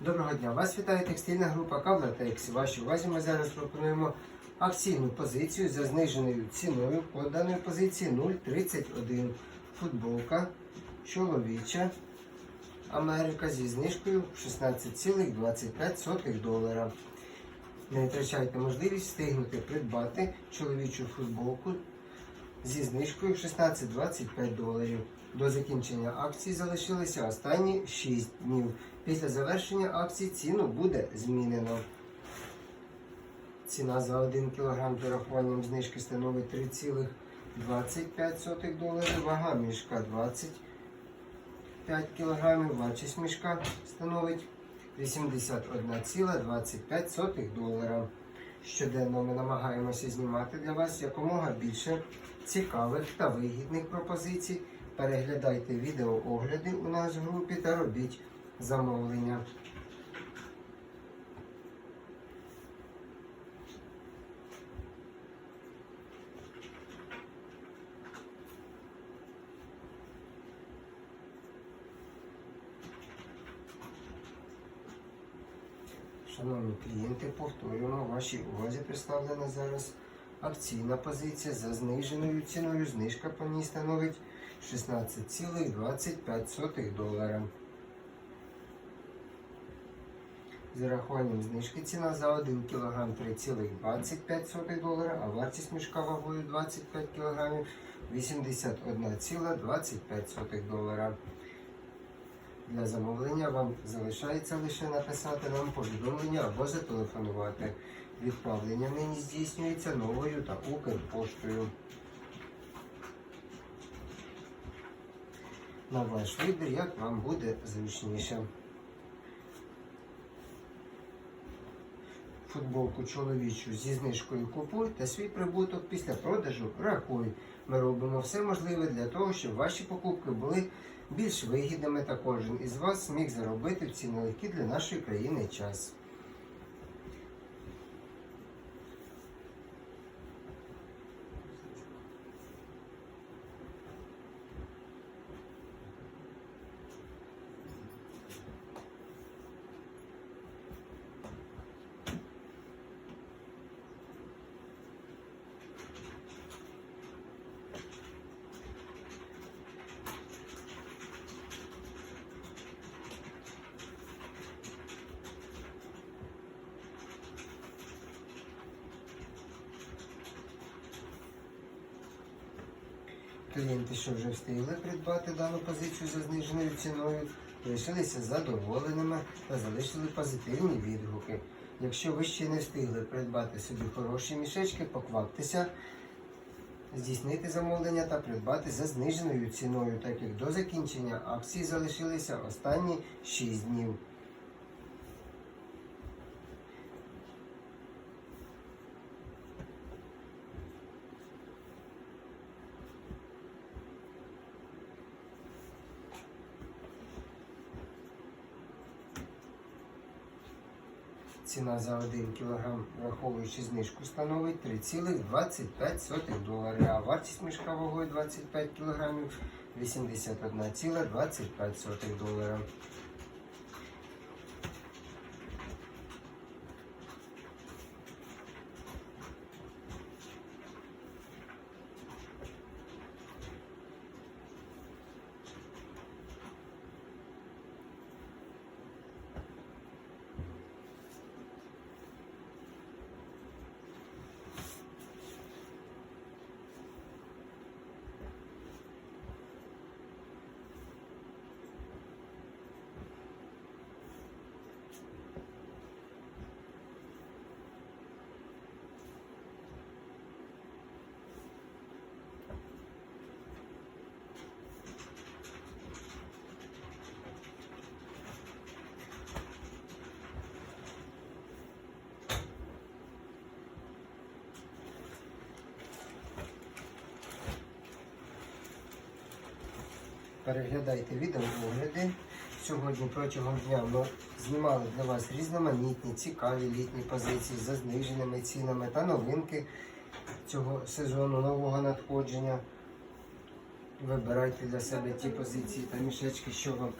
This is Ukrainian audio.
Доброго дня! Вас вітає текстильна група Кавлатекс. Вашій увазі ми зараз пропонуємо акційну позицію за зниженою ціною. По даної позиції 0,31. Футболка чоловіча Америка зі знижкою 16,25 долара. Не втрачайте можливість встигнути придбати чоловічу футболку зі знижкою 16-25 доларів. До закінчення акції залишилися останні 6 днів. Після завершення акції ціну буде змінено. Ціна за 1 кг з урахуванням знижки становить 3,25 доларів. Вага мішка 25 кг. Вартість мішка становить 81,25 долара. Щоденно ми намагаємося знімати для вас якомога більше цікавих та вигідних пропозицій. Переглядайте відеоогляди у нас в групі та робіть замовлення. Шановні клієнти, повторюємо, вашій увазі представлена зараз акційна позиція за зниженою ціною. Знижка по ній становить 16,25 долара. З урахуванням знижки ціна за 1 кг 3,25 долара, а вартість мішка вагою 25 кг 81,25 долара. Для замовлення вам залишається лише написати нам повідомлення або зателефонувати. Відправлення нині здійснюється новою та Укрпоштою. На ваш вибір, як вам буде зручніше. Футболку чоловічу зі знижкою купуй та свій прибуток після продажу рахуй. Ми робимо все можливе для того, щоб ваші покупки були більш вигідними та кожен із вас зміг заробити в ці нелегкі для нашої країни час. Клієнти, що вже встигли придбати дану позицію за зниженою ціною, лишилися задоволеними та залишили позитивні відгуки. Якщо ви ще не встигли придбати собі хороші мішечки, покваптеся, здійснити замовлення та придбати за зниженою ціною, так як до закінчення акції залишилися останні 6 днів. Ціна за 1 кг, враховуючи знижку, становить 3,25 доларів, а вартість мішка вагою 25 кг 81,25 долара. Переглядайте відеоогляди. Сьогодні протягом дня ми знімали для вас різноманітні, цікаві літні позиції за зниженими цінами та новинки цього сезону нового надходження. Вибирайте для себе ті позиції та мішечки, що вам